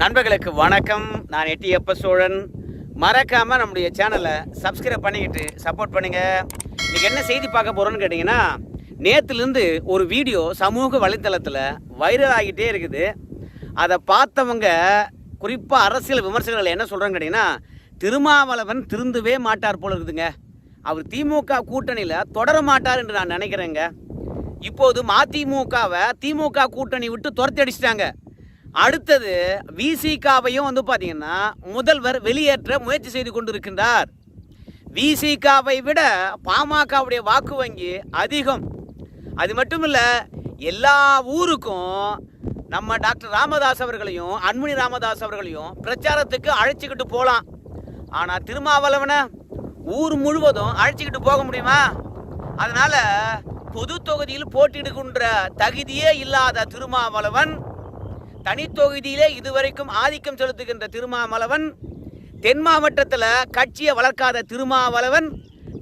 நண்பர்களுக்கு வணக்கம். நான் எட்டி எப்ப சோழன். மறக்காம நம்முடைய சேனலை சப்ஸ்கிரைப் பண்ணிக்கிட்டு சப்போர்ட் பண்ணுங்க. இன்னைக்கு என்ன செய்தி பார்க்க போறோம்னு கேட்டிங்கன்னா நேற்றுலேருந்து ஒரு வீடியோ சமூக வலைத்தளத்தில் வைரல் ஆகிட்டே இருக்குது. அதை பார்த்தவங்க குறிப்பாக அரசியல் விமர்சகர்கள் என்ன சொல்கிறாங்க கேட்டிங்கன்னா திருமாவளவன் திருந்தவே மாட்டார் போல இருக்குதுங்க. அவர் திமுக கூட்டணியில் தொடர மாட்டார் என்று நான் நினைக்கிறேங்க. இப்போது மதிமுகவை திமுக கூட்டணி விட்டு துரத்தி அடிச்சிட்டாங்க. அடுத்தது விசிகாவையும் வந்து பார்த்தீங்கன்னா முதல்வர் வெளியேற்ற முயற்சி செய்து கொண்டிருக்கின்றார். விசிகாவை விட பாமகவுடைய வாக்கு வங்கி அதிகம். அது மட்டும் இல்லை எல்லா ஊருக்கும் நம்ம டாக்டர் ராமதாஸ் அவர்களையும் அன்மணி ராமதாஸ் அவர்களையும் பிரச்சாரத்துக்கு அழைச்சிக்கிட்டு போகலாம் ஆனால் திருமாவளவனை ஊர் முழுவதும் அழைச்சிக்கிட்டு போக முடியுமா? அதனால் பொது தொகுதியில் போட்டியிடுகின்ற தகுதியே இல்லாத திருமாவளவன் தனித்தொகுதியிலே இதுவரைக்கும் ஆதிக்கம் செலுத்துகின்ற திருமாவளவன் தென் மாவட்டத்தில் கட்சியை வளர்க்காத திருமாவளவன்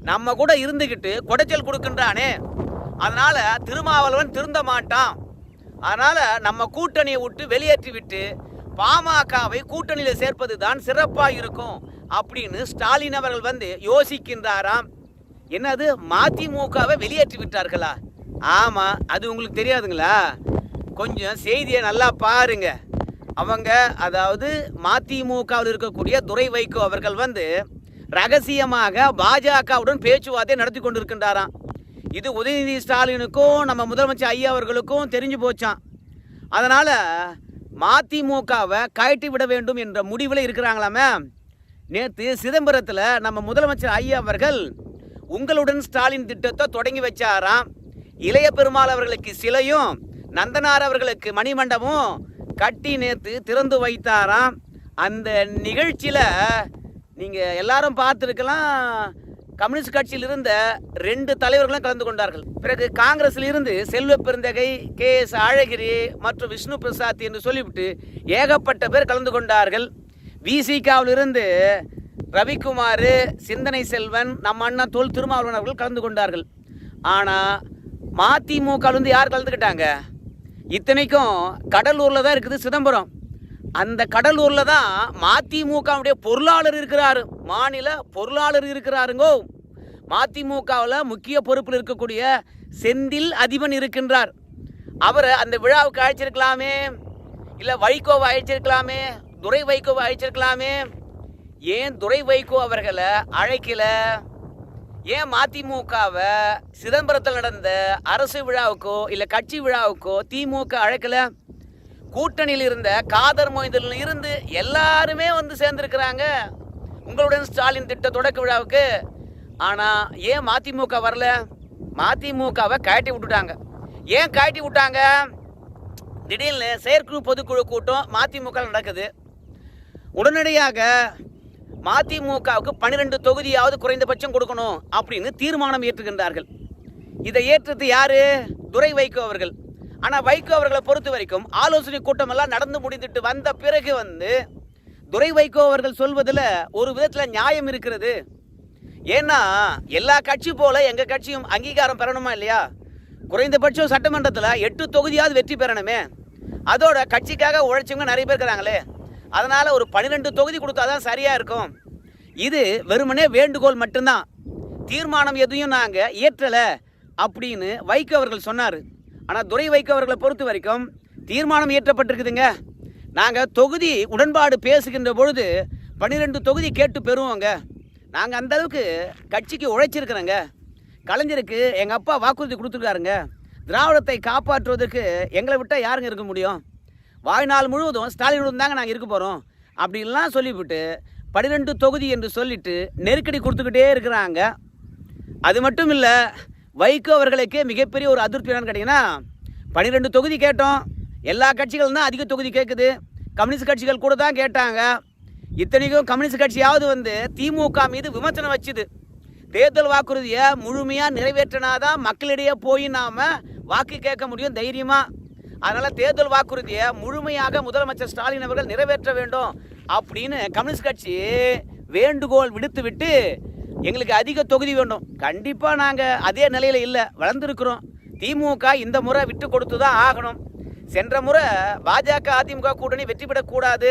நம்ம கூட இருந்துக்கிட்டு குடைச்சல் கொடுக்கின்றானே. அதனால் திருமாவளவன் திருந்த மாட்டான். அதனால் நம்ம கூட்டணியை விட்டு வெளியேற்றி விட்டு பாமகவை கூட்டணியில் சேர்ப்பது தான் சிறப்பாக இருக்கும் அப்படின்னு ஸ்டாலின் அவர்கள் வந்து யோசிக்கின்றாராம். என்னது? மதிமுகவை வெளியேற்றி விட்டார்களா? ஆமாம் அது உங்களுக்கு தெரியாதுங்களா? கொஞ்சம் செய்தியை நல்லா பாருங்க. அவங்க அதாவது மதிமுகவில் இருக்கக்கூடிய துரை வைகோ அவர்கள் வந்து ரகசியமாக பாஜகவுடன் பேச்சுவார்த்தை நடத்தி கொண்டிருக்கின்றாராம். இது உதயநிதி ஸ்டாலினுக்கும் நம்ம முதலமைச்சர் ஐயா அவர்களுக்கும் தெரிஞ்சு போச்சான் அதனால் மதிமுகவை கயட்டி விட வேண்டும் என்ற முடிவில் இருக்கிறாங்களாமே நேற்று சிதம்பரத்தில் நம்ம முதலமைச்சர் ஐயா அவர்கள் உங்களுடன் ஸ்டாலின் திட்டத்தை தொடங்கி வச்சாராம். இளைய பெருமாள் அவர்களுக்கு சிலையும் நந்தனார் அவர்களுக்கு மணிமண்டபம் கட்டி நேற்று திறந்து வைத்தாராம். அந்த நிகழ்ச்சியில் நீங்கள் எல்லாரும் பார்த்துருக்கலாம். கம்யூனிஸ்ட் கட்சியில் இருந்த ரெண்டு தலைவர்களும் கலந்து கொண்டார்கள். பிறகு காங்கிரஸில் இருந்து செல்வ பெருந்தகை கே எஸ் அழகிரி மற்றும் விஷ்ணு பிரசாத் என்று சொல்லிவிட்டு ஏகப்பட்ட பேர் கலந்து கொண்டார்கள். விசிகாவில் இருந்து ரவிக்குமார் சிந்தனை செல்வன் நம்ம அண்ணா தொல் திருமாவளவன் அவர்கள் கலந்து கொண்டார்கள். ஆனால் மதிமுகவிலிருந்து யார் கலந்துக்கிட்டாங்க? இத்தனைக்கும் கடலூரில் தான் இருக்குது சிதம்பரம். அந்த கடலூரில் தான் மதிமுகவுடைய பொருளாளர் இருக்கிறாரு. மாநில பொருளாளர் இருக்கிறாருங்கோ. மதிமுகவில் முக்கிய பொறுப்பில் இருக்கக்கூடிய செந்தில் அதிபன் இருக்கின்றார். அவரை அந்த விழாவுக்கு அழைச்சிருக்கலாமே. இல்லை வைகோவை அழைச்சிருக்கலாமே. துரை வைகோவை அழைச்சிருக்கலாமே. ஏன் துரை வைகோ அவர்களை அழைக்கலை? ஏன் மதிமுகவை சிதம்பரத்தில் நடந்த அரசு விழாவுக்கோ இல்லை கட்சி விழாவுக்கோ திமுக அழைக்கல? கூட்டணியில் இருந்த காதர் மொய்தல் இருந்து எல்லாருமே வந்து சேர்ந்துருக்கிறாங்க. உங்களுடன் ஸ்டாலின் திட்ட தொடக்க விழாவுக்கு. ஆனால் ஏன் மதிமுக வரல? மதிமுகவை கழட்டி விட்டுட்டாங்க. ஏன் கழட்டி விட்டாங்க? திடீர்னு செயற்குழு பொதுக்குழு கூட்டம் மதிமுக நடக்குது. உடனடியாக மதிமுகவுக்கு பன்னிரெண்டு தொகுதியாவது குறைந்தபட்சம் கொடுக்கணும் அப்படின்னு தீர்மானம் ஏற்றுகின்றார்கள். இதை ஏற்றது யாரு? துரை வைகோ அவர்கள். ஆனால் வைகோ அவர்களை பொறுத்த வரைக்கும் ஆலோசனை கூட்டம் எல்லாம் நடந்து முடிந்துட்டு வந்த பிறகு வந்து துரை வைகோ அவர்கள் சொல்வதில் ஒரு விதத்தில் நியாயம் இருக்கிறது. ஏன்னா எல்லா கட்சி போல எங்கள் கட்சியும் அங்கீகாரம் பெறணுமா இல்லையா? குறைந்தபட்சம் சட்டமன்றத்தில் எட்டு தொகுதியாவது வெற்றி பெறணுமே. அதோட கட்சிக்காக உழைச்சவங்க நிறைய பேர் இருக்கிறாங்களே. அதனால் ஒரு பன்னிரெண்டு தொகுதி கொடுத்தா தான் சரியாக இருக்கும். இது வெறுமனே வேண்டுகோள் மட்டும்தான். தீர்மானம் எதையும் நாங்கள் இயற்றலை அப்படின்னு வைகோ அவர்கள் சொன்னார். ஆனால் துரை வைகோ அவர்களை பொறுத்த வரைக்கும் தீர்மானம் இயற்றப்பட்டிருக்குதுங்க. நாங்கள் தொகுதி உடன்பாடு பேசுகின்ற பொழுது பன்னிரெண்டு தொகுதி கேட்டு பெறுவோங்க. நாங்கள் அந்த அளவுக்கு கட்சிக்கு உழைச்சிருக்கிறோங்க. கலைஞருக்கு எங்கள் அப்பா வாக்குறுதி கொடுத்துருக்காருங்க. திராவிடத்தை காப்பாற்றுவதற்கு எங்களை விட்டால் யாருங்க இருக்க முடியும்? வாழ்நாள் முழுவதும் ஸ்டாலினுடன் தாங்க நாங்கள் இருக்க போகிறோம் அப்படின்லாம் சொல்லிவிட்டு பன்னிரெண்டு தொகுதி என்று சொல்லிட்டு நெருக்கடி கொடுத்துக்கிட்டே இருக்கிறாங்க. அது மட்டும் இல்லை வைகோ அவர்களுக்கு மிகப்பெரிய ஒரு அதிருப்தி என்னன்னு கேட்டிங்கன்னா பன்னிரெண்டு தொகுதி கேட்டோம். எல்லா கட்சிகளும் தான் அதிக தொகுதி கேட்குது கம்யூனிஸ்ட் கட்சிகள் கூட தான் கேட்டாங்க. இத்தனைக்கும் கம்யூனிஸ்ட் கட்சியாவது வந்து திமுக மீது விமர்சனம் வச்சுது. தேர்தல் வாக்குறுதியை முழுமையாக நிறைவேற்றினாதான் மக்களிடையே போய் நாம் வாக்கு கேட்க முடியும் தைரியமாக அதனால் தேர்தல் வாக்குறுதியை முழுமையாக முதலமைச்சர் ஸ்டாலின் அவர்கள் நிறைவேற்ற வேண்டும் அப்படின்னு கம்யூனிஸ்ட் கட்சி வேண்டுகோள் விடுத்து விட்டு எங்களுக்கு அதிக தொகுதி வேண்டும். கண்டிப்பாக நாங்கள் அதே நிலையில் இல்லை. வளர்ந்துருக்குறோம். திமுக இந்த முறை விட்டு கொடுத்து தான் ஆகணும். சென்ற முறை பாஜக அதிமுக கூட்டணி வெற்றி பெறக்கூடாது.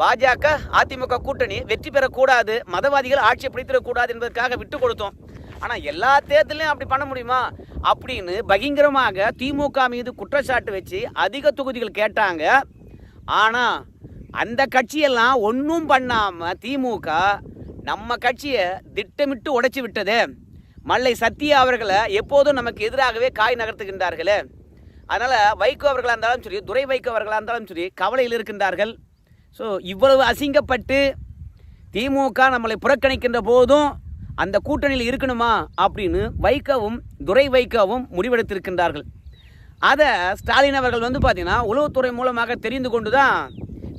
பாஜக அதிமுக கூட்டணி வெற்றி பெறக்கூடாது. மதவாதிகள் ஆட்சியை பிடித்திடக்கூடாது என்பதற்காக விட்டு கொடுத்தோம். ஆனால் எல்லா தேர்தலையும் அப்படி பண்ண முடியுமா? அப்படின்னு பகிங்கரமாக திமுக மீது குற்றச்சாட்டு வச்சு அதிக தொகுதிகள் கேட்டாங்க. ஆனால் அந்த கட்சியெல்லாம் ஒன்றும் பண்ணாமல் திமுக நம்ம கட்சியை திட்டமிட்டு உடைச்சி விட்டது. மல்லை சத்யா அவர்களை எப்போதும் நமக்கு எதிராகவே காய் நகர்த்துகின்றார்களே. அதனால் வைகோ அவர்களாக இருந்தாலும் சரி துரை வைகோ அவர்களாக இருந்தாலும் சரி கவலையில் இருக்கின்றார்கள். ஸோ இவ்வளவு அசிங்கப்பட்டு திமுக நம்மளை புறக்கணிக்கின்ற போதும் அந்த கூட்டணியில் இருக்கணுமா அப்படின்னு வைகவும் துரை வைகவும் முடிவெடுத்திருக்கின்றார்கள். அதை ஸ்டாலின் அவர்கள் வந்து பார்த்தீங்கன்னா உளவுத்துறை மூலமாக தெரிந்து கொண்டு தான்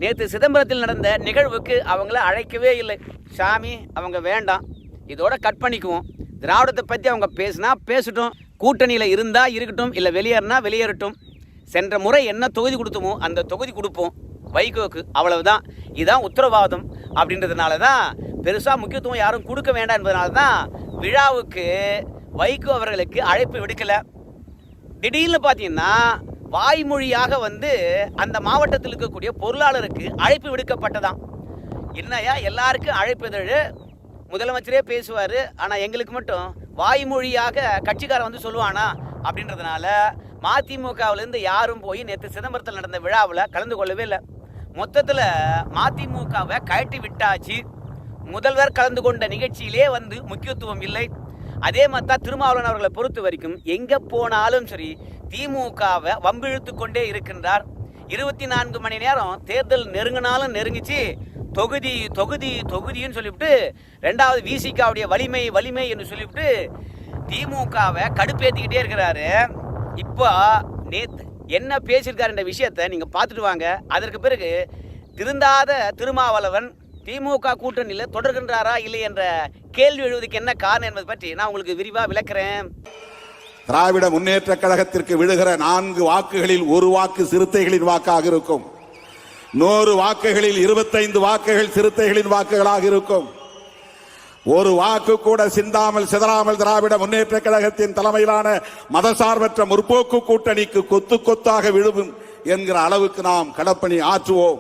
நேற்று சிதம்பரத்தில் நடந்த நிகழ்வுக்கு அவங்கள அழைக்கவே இல்லை. சாமி அவங்க வேண்டாம். இதோட கட் பண்ணிக்குவோம். திராவிடத்தை பற்றி அவங்க பேசினா பேசட்டும். கூட்டணியில் இருந்தால் இருக்கட்டும் இல்லை வெளியேறினா வெளியேறட்டும். சென்ற முறை என்ன தொகுதி கொடுத்தோமோ அந்த தொகுதி கொடுப்போம். வைகோக்கு அவ்வளவுதான். இதுதான் உத்தரவாதம் அப்படின்றதுனால தான் பெருசாக முக்கியத்துவம் யாரும் கொடுக்க வேண்டாம் என்பதனால தான் விழாவுக்கு வைகோ அவர்களுக்கு அழைப்பு விடுக்கலை. திடீர்னு பார்த்தீங்கன்னா வாய்மொழியாக வந்து அந்த மாவட்டத்தில் இருக்கக்கூடிய பொருளாளருக்கு அழைப்பு விடுக்கப்பட்டதாம். என்னையா எல்லாருக்கும் அழைப்பிதழ் முதலமைச்சரே பேசுவார் ஆனால் எங்களுக்கு மட்டும் வாய்மொழியாக கட்சிக்காரன் வந்து சொல்லுவானா அப்படின்றதுனால மதிமுகவிலேருந்து யாரும் போய் நேற்று சிதம்பரத்தில் நடந்த விழாவில் கலந்து கொள்ளவே இல்லை. மொத்தத்தில் மதிமுகவை கழட்டி விட்டாச்சு. முதல்வர் கலந்து கொண்ட நிகழ்ச்சியிலே வந்து முக்கியத்துவம் இல்லை. அதே மாதிரி தான் திருமாவளவன் அவர்களை பொறுத்த வரைக்கும் எங்கே போனாலும் சரி திமுகவை வம்பிழுத்து கொண்டே இருக்கின்றார். இருபத்தி நான்கு மணி நேரம் தேர்தல் நெருங்கினாலும் நெருங்கிச்சு. தொகுதி தொகுதி தொகுதின்னு சொல்லிவிட்டு ரெண்டாவது விசிகாவுடைய வலிமை வலிமை என்று சொல்லிவிட்டு திமுகவை கடுப்பேற்றிக்கிட்டே இருக்கிறாரு. இப்போ நேற்று என்ன பேசியிருக்காருன்ற விஷயத்தை நீங்கள் பார்த்துட்டு வாங்க. அதற்கு பிறகு திருந்தாத திருமாவளவன் திமுக கூட்டணியில் தொடர்கின்றாரா இல்லை என்ற கேள்வி எழுவதற்கு என்ன காரணம் என்பது பற்றி நான் உங்களுக்கு விரிவாக விளக்குறேன். திராவிட முன்னேற்ற கழகத்திற்கு விழுகிற நான்கு வாக்குகளில் ஒரு வாக்கு சிறுத்தைகளின் வாக்காக இருக்கும். நூறு வாக்குகளில் இருபத்தைந்து வாக்குகள் சிறுத்தைகளின் வாக்குகளாக இருக்கும். ஒரு வாக்கு கூட சிந்தாமல் சிதறாமல் திராவிட முன்னேற்ற கழகத்தின் தலைமையிலான மதசார்பற்ற முற்போக்கு கூட்டணிக்கு கொத்து கொத்தாக விழுவும் என்கிற அளவுக்கு நாம் கடப்பணி ஆற்றுவோம்.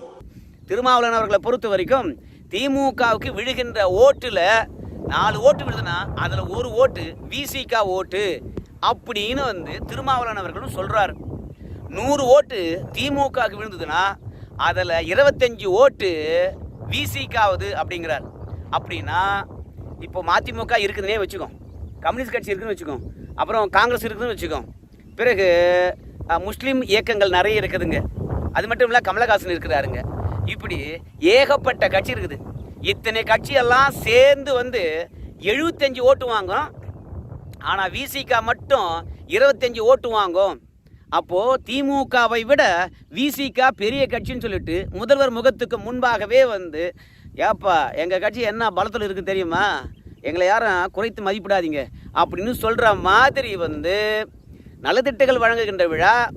திருமாவளவன் அவர்களை பொறுத்த வரைக்கும் திமுகவுக்கு விழுகின்ற ஓட்டுல நாலு ஓட்டு விழுதுன்னா அதுல ஒரு ஓட்டு விசிக ஓட்டு. அப்படின்னு வந்து திருமாவளவன் அவர்களும் சொல்றாரு. நூறு ஓட்டு திமுகவுக்கு விழுந்ததுன்னா அதில் இருபத்தஞ்சு ஓட்டு விசிகாவது அப்படிங்கிறார். அப்படின்னா இப்போ மதிமுக இருக்குதுன்னே வச்சுக்கோம் கம்யூனிஸ்ட் கட்சி இருக்குதுன்னு வச்சுக்கோம் அப்புறம் காங்கிரஸ் இருக்குதுன்னு வச்சுக்கோம் பிறகு முஸ்லீம் இயக்கங்கள் நிறைய இருக்குதுங்க. அது மட்டும் இல்லை கமலஹாசன் இருக்கிறாருங்க. இப்படி ஏகப்பட்ட கட்சி இருக்குது. இத்தனை கட்சியெல்லாம் சேர்ந்து வந்து எழுபத்தஞ்சு ஓட்டு வாங்கும் ஆனால் விசிகா மட்டும் இருபத்தஞ்சி ஓட்டு வாங்கும் அப்போது திமுகவை விட விசிகா பெரிய கட்சின்னு சொல்லிட்டு முதல்வர் முகத்துக்கு முன்பாகவே வந்து ஏப்பா எங்கள் கட்சி என்ன பலத்தில் இருக்குது தெரியுமா? எங்களை யாரும் குறைத்து மதிப்பிடாதீங்க. அப்படின்னு சொல்கிற மாதிரி வந்து நலத்திட்டங்கள் வழங்குகின்ற விழா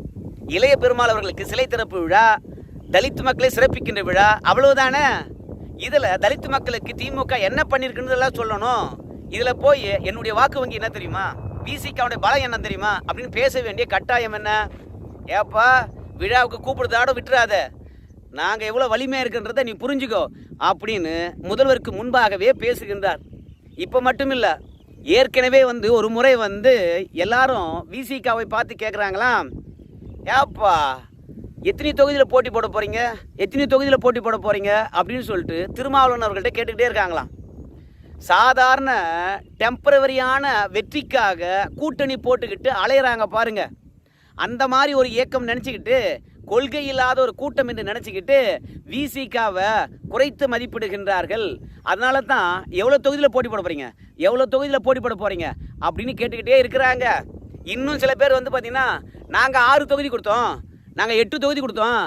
இளைய பெருமாள் அவர்களுக்கு சிலை திறப்பு விழா தலித் மக்களை சிறப்பிக்கின்ற விழா அவ்வளவுதானே? இதில் தலித் மக்களுக்கு திமுக என்ன பண்ணியிருக்குன்றதெல்லாம் சொல்லணும். இதில் போய் என்னுடைய வாக்கு வங்கி என்ன தெரியுமா? விசிகாவுடைய பலம் என்ன தெரியுமா? அப்படின்னு பேச வேண்டிய கட்டாயம் என்ன? ஏப்பா விழாவுக்கு கூப்பிடுறதோட விட்டுறாத. நாங்கள் எவ்வளோ வலிமையாக இருக்குன்றதை நீ புரிஞ்சுக்கோ அப்படின்னு முதல்வருக்கு முன்பாகவே பேசுகின்றார். இப்போ மட்டும் இல்லை ஏற்கனவே வந்து ஒரு முறை வந்து எல்லாரும் விசிகாவை பார்த்து கேட்குறாங்களாம் ஏப்பா எத்தனை தொகுதியில் போட்டி போட போகிறீங்க எத்தனை தொகுதியில் போட்டி போட போகிறீங்க அப்படின்னு சொல்லிட்டு திருமாவளவன் அவர்கள்ட்ட கேட்டுக்கிட்டே இருக்காங்களாம். சாதாரண டெம்பரவரியான வெற்றிக்காக கூட்டணி போட்டுக்கிட்டு அலையிறாங்க பாருங்கள் அந்த மாதிரி ஒரு இயக்கம் நினச்சிக்கிட்டு கொள்கை இல்லாத ஒரு கூட்டம் என்று நினச்சிக்கிட்டு விசிகாவை குறைத்து மதிப்பிடுகின்றார்கள். அதனால தான் எவ்வளோ தொகுதியில் போட்டி போட போகிறீங்க எவ்வளோ தொகுதியில் போட்டி போட போகிறீங்க அப்படின்னு கேட்டுக்கிட்டே இருக்கிறாங்க. இன்னும் சில பேர் வந்து பார்த்தீங்கன்னா நாங்கள் ஆறு தொகுதி கொடுத்தோம். நாங்கள் எட்டு தொகுதி கொடுத்தோம்.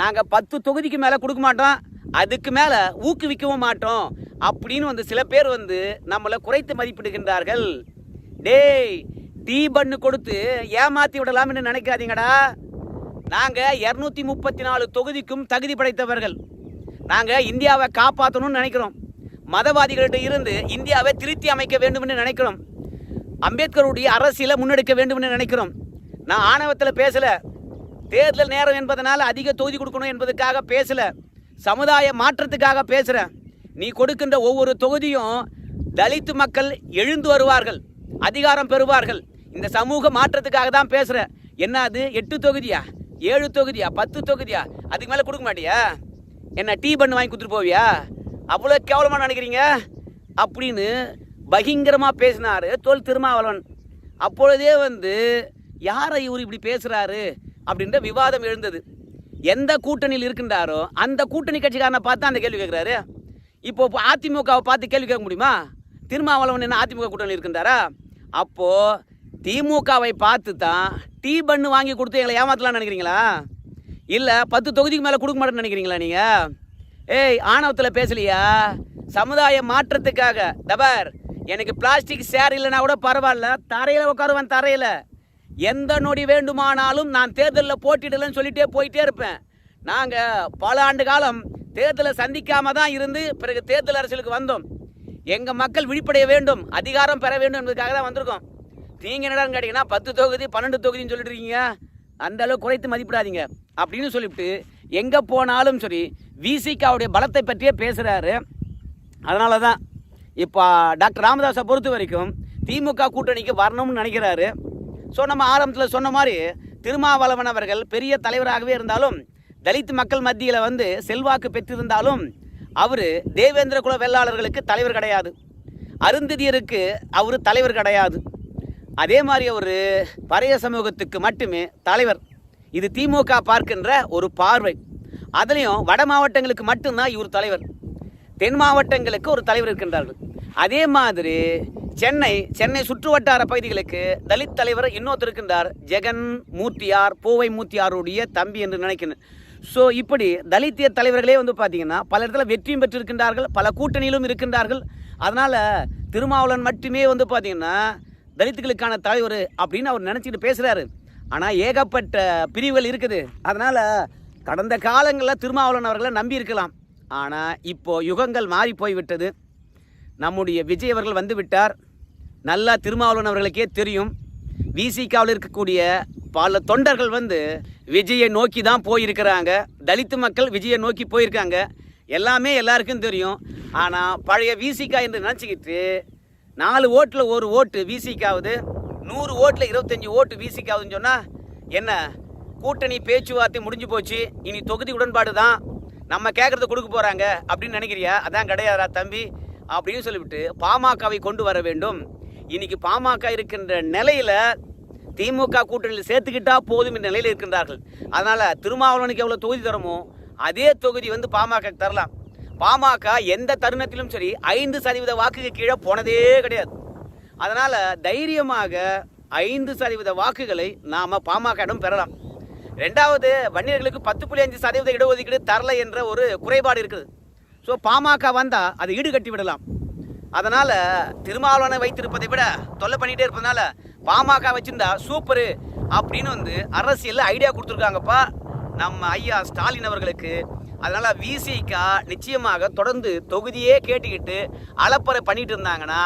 நாங்கள் பத்து தொகுதிக்கு மேலே கொடுக்க மாட்டோம். அதுக்கு மேலே ஊக்குவிக்கவும் மாட்டோம். அப்படின்னு வந்து சில பேர் வந்து நம்மளை குறைத்து மதிப்பிடுகின்றார்கள். டேய் டீ பண்ணு கொடுத்து ஏமாற்றி விடலாம்னு நினைக்காதீங்கடா. நாங்கள் இரநூத்தி முப்பத்தி நாலு தொகுதிக்கும் தகுதி படைத்தவர்கள். நாங்கள் இந்தியாவை காப்பாற்றணும்னு நினைக்கிறோம். மதவாதிகள்கிட்ட இருந்து இந்தியாவை திருத்தி அமைக்க வேண்டும்னு நினைக்கிறோம். அம்பேத்கருடைய அரசியலை முன்னெடுக்க வேண்டும்னு நினைக்கிறோம். நான் ஆணவத்தில் பேசலை. தேர்தல் நேரம் என்பதனால் அதிக தொகுதி கொடுக்கணும் என்பதுக்காக பேசல. சமுதாய மாற்றத்துக்காக பேசுகிறேன் நீ கொடுக்கின்ற ஒவ்வொரு தொகுதியும் தலித்து மக்கள் எழுந்து வருவார்கள். அதிகாரம் பெறுவார்கள். இந்த சமூக மாற்றத்துக்காக தான் பேசுகிறேன் என்ன அது? எட்டு தொகுதியா? ஏழு தொகுதியா? பத்து தொகுதியா? அதுக்கு மேலே கொடுக்க மாட்டியா? என்ன டீ பண்ணு வாங்கி கொடுத்துட்டு போவியா? அவ்வளோ கேவலமாக நினைக்கிறீங்க? அப்படின்னு பகிங்கரமாக பேசினார் தோல் திருமாவளவன். அப்பொழுதே வந்து யாரை இவர் இப்படி பேசுகிறாரு அப்படின்ற விவாதம் எழுந்தது. எந்த கூட்டணியில் இருக்கின்றாரோ அந்த கூட்டணி கட்சிக்காரனை பார்த்து அந்த கேள்வி கேட்குறாரு இப்போ அதிமுகவை பார்த்து கேள்வி கேட்க முடியுமா? திருமாவளவன் என்ன அதிமுக கூட்டணியில் இருக்கின்றாரா? அப்போது திமுகவை பார்த்து தான் டீ பண்ணு வாங்கி கொடுத்து எங்களை ஏமாத்தலாம்னு நினைக்கிறீங்களா? இல்லை பத்து தொகுதிக்கு மேலே கொடுக்க மாட்டேன்னு நினைக்கிறீங்களா நீங்கள் ஏய் ஆணவத்தில் பேசலையா? சமுதாய மாற்றத்துக்காக. டபர் எனக்கு பிளாஸ்டிக் சேர் இல்லைனா கூட பரவாயில்ல. தரையில் உட்காருவேன் தரையில். எந்த நொடி வேண்டுமானாலும் நான் தேர்தலில் போட்டிடலன்னு சொல்லிட்டே போயிட்டே இருப்பேன். நாங்கள் பல ஆண்டு காலம் தேர்தலை சந்திக்காம தான் இருந்து பிறகு தேர்தல் அரசியலுக்கு வந்தோம். எங்கள் மக்கள் விழிப்படைய வேண்டும் அதிகாரம் பெற வேண்டும் என்பதுக்காக தான் வந்திருக்கோம். நீங்கள் என்னடான்னு கேட்டிங்கன்னா பத்து தொகுதி பன்னெண்டு தொகுதின்னு சொல்லிட்டு இருக்கீங்க அந்த அளவு குறைத்து மதிப்பிடாதீங்க. அப்படின்னு சொல்லிவிட்டு எங்கே போனாலும் சரி விசிகாவுடைய பலத்தை பற்றியே பேசுகிறாரு அதனால தான் இப்போ டாக்டர் ராமதாஸை பொறுத்த வரைக்கும் திமுக கூட்டணிக்கு வரணும்னு நினைக்கிறாரு. ஸோ நம்ம ஆரம்பத்தில் சொன்ன மாதிரி திருமாவளவன் அவர்கள் பெரிய தலைவராகவே இருந்தாலும் தலித் மக்கள் மத்தியில் வந்து செல்வாக்கு பெற்றிருந்தாலும் அவர் தேவேந்திர குல வெள்ளாளர்களுக்கு தலைவர் கிடையாது. அருந்ததியருக்கு அவர் தலைவர் கிடையாது. அதே மாதிரி ஒரு பறைய சமூகத்துக்கு மட்டுமே தலைவர். இது திமுக பார்க்கின்ற ஒரு பார்வை. அதுலேயும் வட மாவட்டங்களுக்கு மட்டும்தான் இவர் தலைவர். தென் மாவட்டங்களுக்கு ஒரு தலைவர் இருக்கின்றார்கள். அதே மாதிரி சென்னை சென்னை சுற்று வட்டார பகுதிகளுக்கு தலித் தலைவர் இன்னொருத்தர் இருக்கின்றார். ஜெகன் மூர்த்தியார் பூவை மூர்த்தியாருடைய தம்பி என்று நினைக்கிறேன். ஸோ இப்படி தலித்திய தலைவர்களே வந்து பார்த்தீங்கன்னா பல இடத்துல வெற்றியும் பெற்றிருக்கின்றார்கள். பல கூட்டணியிலும் இருக்கின்றார்கள். அதனால் திருமாவளவன் மட்டுமே வந்து பார்த்தீங்கன்னா தலித்துகளுக்கான தலைவர் அப்படின்னு அவர் நினச்சிட்டு பேசுகிறாரு ஆனால் ஏகப்பட்ட பிரிவுகள் இருக்குது. அதனால் கடந்த காலங்களில் திருமாவளவன் அவர்களை நம்பி இருக்கலாம். ஆனால் இப்போது யுகங்கள் மாறி போய்விட்டது. நம்முடைய விஜய் அவர்கள் வந்து விட்டார். நல்லா திருமாவளவன் அவர்களுக்கே தெரியும். விசிகாவில் இருக்கக்கூடிய பல தொண்டர்கள் வந்து விஜயை நோக்கி தான் போயிருக்கிறாங்க. தலித்து மக்கள் விஜயை நோக்கி போயிருக்காங்க. எல்லாமே எல்லாருக்கும் தெரியும். ஆனால் பழைய விசிகா என்று நினச்சிக்கிட்டு நாலு ஓட்டில் ஒரு ஓட்டு விசிக்காவது நூறு ஓட்டில் இருபத்தஞ்சி ஓட்டு விசிக்காவதுன்னு சொன்னால் என்ன? கூட்டணி பேச்சுவார்த்தை முடிஞ்சு போச்சு. இனி தொகுதி உடன்பாடு தான். நம்ம கேட்குறத கொடுக்க போகிறாங்க அப்படின்னு நினைக்கிறியா? அதான் கிடையாதா தம்பி அப்படின்னு சொல்லிவிட்டு பாமகவை கொண்டு வர வேண்டும். இன்னைக்கு பாமக இருக்கின்ற நிலையில் திமுக கூட்டணியில் சேர்த்துக்கிட்டா போதும் என்ற நிலையில் இருக்கின்றார்கள். அதனால் திருமாவளவனுக்கு எவ்வளோ தொகுதி தரமோ அதே தொகுதி வந்து பாமக தரலாம். பாமக எந்த தருணத்திலும் சரி ஐந்து சதவீத வாக்குக்கு கீழே போனதே கிடையாது. அதனால் தைரியமாக ஐந்து சதவீத வாக்குகளை நாம் பாமகவிடம் பெறலாம். ரெண்டாவது வன்னியர்களுக்கு பத்து புள்ளி அஞ்சு சதவீத இடஒதுக்கீடு தரல என்ற ஒரு குறைபாடு இருக்குது. ஸோ பாமக வந்தால் அதை ஈடுகட்டி விடலாம். அதனால் திருமாவளவனை வைத்திருப்பதை விட தொல்லை பண்ணிகிட்டே இருப்பதனால பாமக வச்சுருந்தா சூப்பரு அப்படின்னு வந்து அரசியலில் ஐடியா கொடுத்துருக்காங்கப்பா. நம்ம ஐயா ஸ்டாலின் அவர்களுக்கு அதனால் விசிகா நிச்சயமாக தொடர்ந்து தொகுதியே கேட்டுக்கிட்டு அலப்பறை பண்ணிட்டு இருந்தாங்கன்னா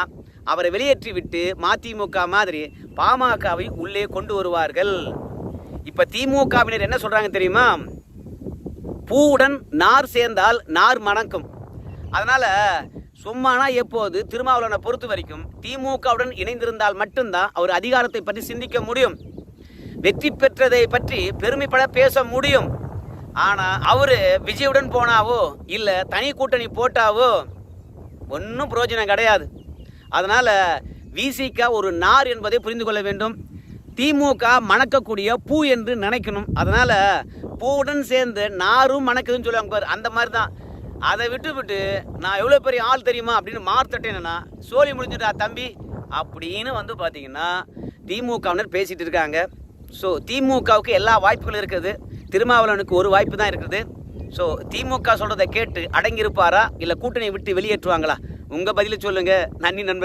அவரை வெளியேற்றி விட்டு மதிமுக மாதிரி பாமகவை உள்ளே கொண்டு வருவார்கள். இப்போ திமுகவினர் என்ன சொல்கிறாங்க தெரியுமா? பூவுடன் நார் சேர்ந்தால் நார் மணக்கும். அதனால் சும்மானா எப்போது? திருமாவளவனை பொறுத்த வரைக்கும் திமுகவுடன் இணைந்திருந்தால் மட்டும்தான் அவர் அதிகாரத்தை பற்றி சிந்திக்க முடியும். வெற்றி பெற்றதை பற்றி பெருமைப்பட பேச முடியும். ஆனால் அவர் விஜயுடன் போனாவோ இல்லை தனி கூட்டணி போட்டாவோ ஒன்றும் பிரயோஜனம் கிடையாது. அதனால் விசிக ஒரு நார் என்பதை புரிந்து கொள்ள வேண்டும். திமுக மணக்கக்கூடிய பூ என்று நினைக்கணும். அதனால் பூவுடன் சேர்ந்து நாரும் மணக்குதுன்னு சொல்லுவாங்க பாரு அந்த மாதிரி தான் அதை விட்டு விட்டு நான் எவ்வளோ பெரிய ஆள் தெரியுமா அப்படின்னு மார்த்தட்டேன்னா சோழி முடிஞ்சுட்டா தம்பி? அப்படின்னு வந்து பார்த்தீங்கன்னா திமுகவினர் பேசிகிட்டு இருக்காங்க. ஸோ திமுகவுக்கு எல்லா வாய்ப்புகளும் இருக்குது. திருமாவளவனுக்கு ஒரு வாய்ப்பு தான் இருக்குது. ஸோ திமுக சொல்கிறத கேட்டு அடங்கியிருப்பாரா? இல்லை கூட்டணியை விட்டு வெளியேற்றுவாங்களா? உங்கள் பதிலை சொல்லுங்கள் நன்றி நண்பர்கள்.